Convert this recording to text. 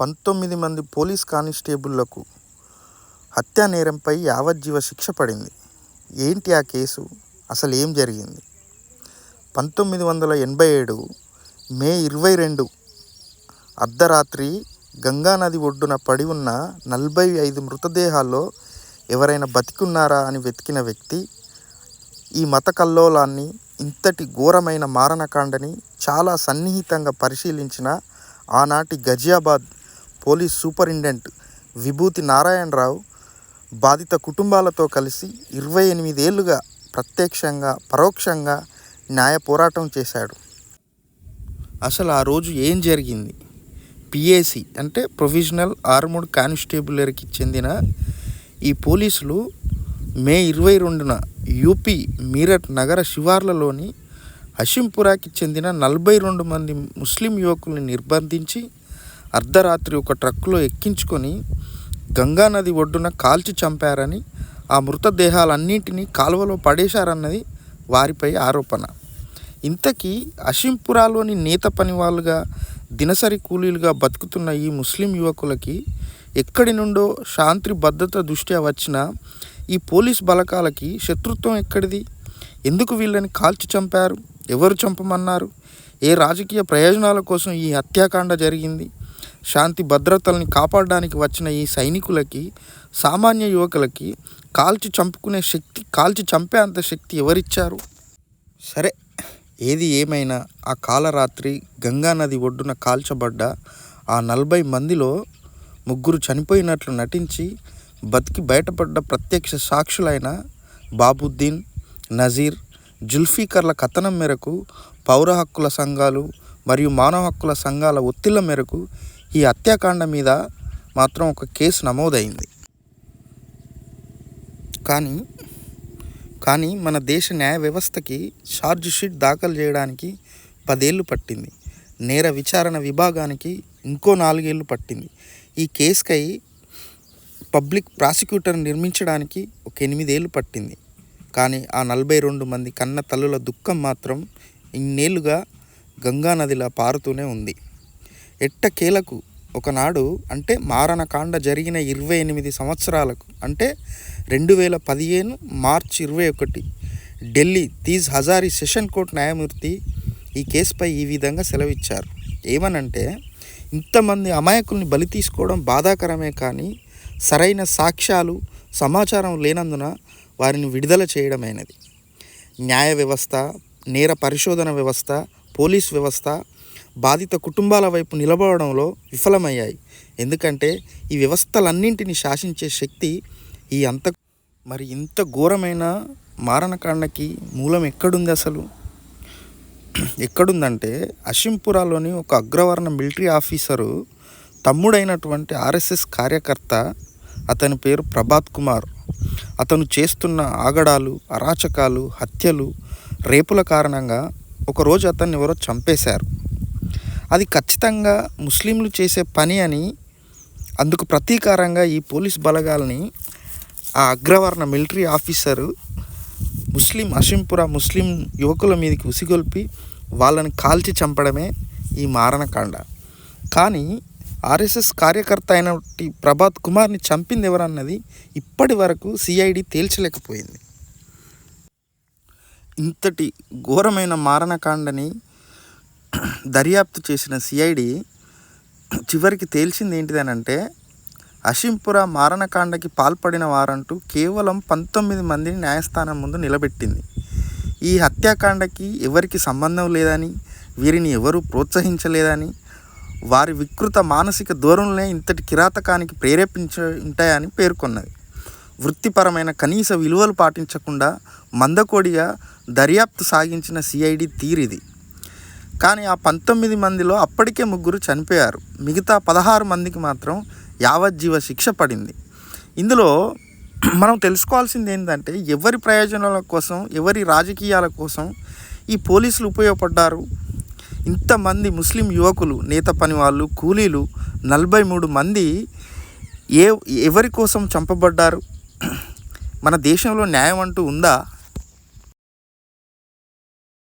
పంతొమ్మిది మంది పోలీస్ కానిస్టేబుళ్ళకు హత్యా నేరంపై యావజ్జీవ శిక్ష పడింది. ఏంటి ఆ కేసు? అసలు ఏం జరిగింది? పంతొమ్మిది వందల ఎనభై ఏడు మే ఇరవై రెండు అర్ధరాత్రి గంగానది ఒడ్డున పడి ఉన్న నలభై ఐదు మృతదేహాల్లో ఎవరైనా బతికున్నారా అని వెతికిన వ్యక్తి ఈ మత కల్లోలాన్ని ఇంతటి ఘోరమైన మారణకాండని చాలా సన్నిహితంగా పరిశీలించిన ఆనాటి గజియాబాద్ పోలీస్ సూపరింటెండెంట్ విభూతి నారాయణరావు బాధిత కుటుంబాలతో కలిసి ఇరవై ఎనిమిదేళ్ళుగా ప్రత్యక్షంగా పరోక్షంగా న్యాయ పోరాటం చేశాడు. అసలు ఆ రోజు ఏం జరిగింది? పిఏసి అంటే ప్రొవిజనల్ ఆర్మూడ్ కానిస్టేబులర్కి చెందిన ఈ పోలీసులు మే ఇరవై రెండున యూపీ మీరట్ నగర శివార్లలోని హషింపురాకి చెందిన నలభై రెండు మంది ముస్లిం యువకుల్ని నిర్బంధించి అర్ధరాత్రి ఒక ట్రక్కులో ఎక్కించుకొని గంగానది ఒడ్డున కాల్చి చంపారని ఆ మృతదేహాలన్నింటినీ కాలువలో పడేశారన్నది వారిపై ఆరోపణ. ఇంతకీ అషింపురాలోని నేత పని వాళ్ళుగా దినసరి కూలీలుగా బతుకుతున్న ఈ ముస్లిం యువకులకి ఎక్కడి నుండో శాంతి భద్రత దృష్ట్యా వచ్చిన ఈ పోలీస్ బలకాలకి శత్రుత్వం ఎక్కడిది? ఎందుకు వీళ్ళని కాల్చి చంపారు? ఎవరు చంపమన్నారు? ఏ రాజకీయ ప్రయోజనాల కోసం ఈ హత్యాకాండ జరిగింది? శాంతి భద్రతల్ని కాపాడడానికి వచ్చిన ఈ సైనికులకి సామాన్య యువకులకి కాల్చి చంపుకునే శక్తి కాల్చి చంపే అంత శక్తి ఎవరిచ్చారు? సరే ఏది ఏమైనా ఆ కాలరాత్రి గంగానది ఒడ్డున కాల్చబడ్డ ఆ నలభై మందిలో ముగ్గురు చనిపోయినట్లు నటించి బతికి బయటపడ్డ ప్రత్యక్ష సాక్షులైన బాబుద్దీన్ నజీర్ జుల్ఫీకర్ల కథనం మేరకు పౌర హక్కుల సంఘాలు మరియు మానవ హక్కుల సంఘాల ఒత్తిళ్ళ మేరకు ఈ హత్యాకాండ మీద మాత్రం ఒక కేసు నమోదైంది. కానీ కానీ మన దేశ న్యాయ వ్యవస్థకి ఛార్జ్ షీట్ దాఖలు చేయడానికి పదేళ్ళు పట్టింది. నేర విచారణ విభాగానికి ఇంకో నాలుగేళ్ళు పట్టింది. ఈ కేసుకై పబ్లిక్ ప్రాసిక్యూటర్ నిర్మించడానికి ఒక ఎనిమిదేళ్ళు పట్టింది. కానీ ఆ నలభై రెండు మంది కన్న తల్లుల దుఃఖం మాత్రం ఇన్నేళ్ళుగా గంగానదిలా పారుతూనే ఉంది. ఎట్టకేలకు ఒకనాడు అంటే మారణకాండ జరిగిన ఇరవై ఎనిమిది సంవత్సరాలకు అంటే రెండు వేల పదిహేను మార్చ్ ఇరవై ఒకటి ఢిల్లీ తీజ్ హజారీ సెషన్ కోర్ట్ న్యాయమూర్తి ఈ కేసుపై ఈ విధంగా సెలవిచ్చారు. ఏమనంటే ఇంతమంది అమాయకుల్ని బలి తీసుకోవడం బాధాకరమే కానీ సరైన సాక్ష్యాలు సమాచారం లేనందున వారిని విడుదల చేయడమైనది. న్యాయ వ్యవస్థ నేర పరిశోధన వ్యవస్థ పోలీస్ వ్యవస్థ బాధిత కుటుంబాల వైపు నిలబడడంలో విఫలమయ్యాయి. ఎందుకంటే ఈ వ్యవస్థలన్నింటినీ శాసించే శక్తి ఈ అంత మరి ఇంత ఘోరమైన మారణకాండకి మూలం ఎక్కడుంది అసలు? ఎక్కడుందంటే అషింపురాలోని ఒక అగ్రవర్ణ మిలిటరీ ఆఫీసరు తమ్ముడైనటువంటి ఆర్ఎస్ఎస్ కార్యకర్త అతని పేరు ప్రభాత్ కుమార్. అతను చేస్తున్న ఆగడాలు అరాచకాలు హత్యలు రేపుల కారణంగా ఒకరోజు అతన్ని ఎవరో చంపేశారు. అది ఖచ్చితంగా ముస్లింలు చేసే పని అని అందుకు ప్రతీకారంగా ఈ పోలీస్ బలగాల్ని ఆ అగ్రవర్ణ మిలిటరీ ఆఫీసరు ముస్లిం అషింపుర ముస్లిం యువకుల మీదకి ఉసిగొల్పి వాళ్ళని కాల్చి చంపడమే ఈ మారణకాండ. కానీ ఆర్ఎస్ఎస్ కార్యకర్త అయిన ప్రభాత్ కుమార్ని చంపింది ఎవరన్నది ఇప్పటి వరకు సిఐడి తేల్చలేకపోయింది. ఇంతటి ఘోరమైన మారణకాండని దర్యాప్తు చేసిన సిఐడి చివరికి తేల్చింది ఏంటిదనంటే అషింపుర మారణకాండకి పాల్పడిన వారంటూ కేవలం పంతొమ్మిది మందిని న్యాయస్థానం ముందు నిలబెట్టింది. ఈ హత్యాకాండకి ఎవరికి సంబంధం లేదని వీరిని ఎవరూ ప్రోత్సహించలేదని వారి వికృత మానసిక ధోరణులే ఇంతటి కిరాతకానికి ప్రేరేపించ ఉంటాయని పేర్కొన్నది. వృత్తిపరమైన కనీస విలువలు పాటించకుండా మందకోడిగా దర్యాప్తు సాగించిన సిఐడి తీరిది కానీ ఆ పంతొమ్మిది మందిలో అప్పటికే ముగ్గురు చనిపోయారు. మిగతా పదహారు మందికి మాత్రం యావజ్జీవ శిక్ష పడింది. ఇందులో మనం తెలుసుకోవాల్సింది ఏంటంటే ఎవరి ప్రయోజనాల కోసం ఎవరి రాజకీయాల కోసం ఈ పోలీసులు ఉపయోగపడ్డారు? ఇంతమంది ముస్లిం యువకులు నేత పని వాళ్ళు కూలీలు నలభై మూడు మంది ఏ ఎవరి కోసం చంపబడ్డారు? మన దేశంలో న్యాయం అంటూ ఉందా?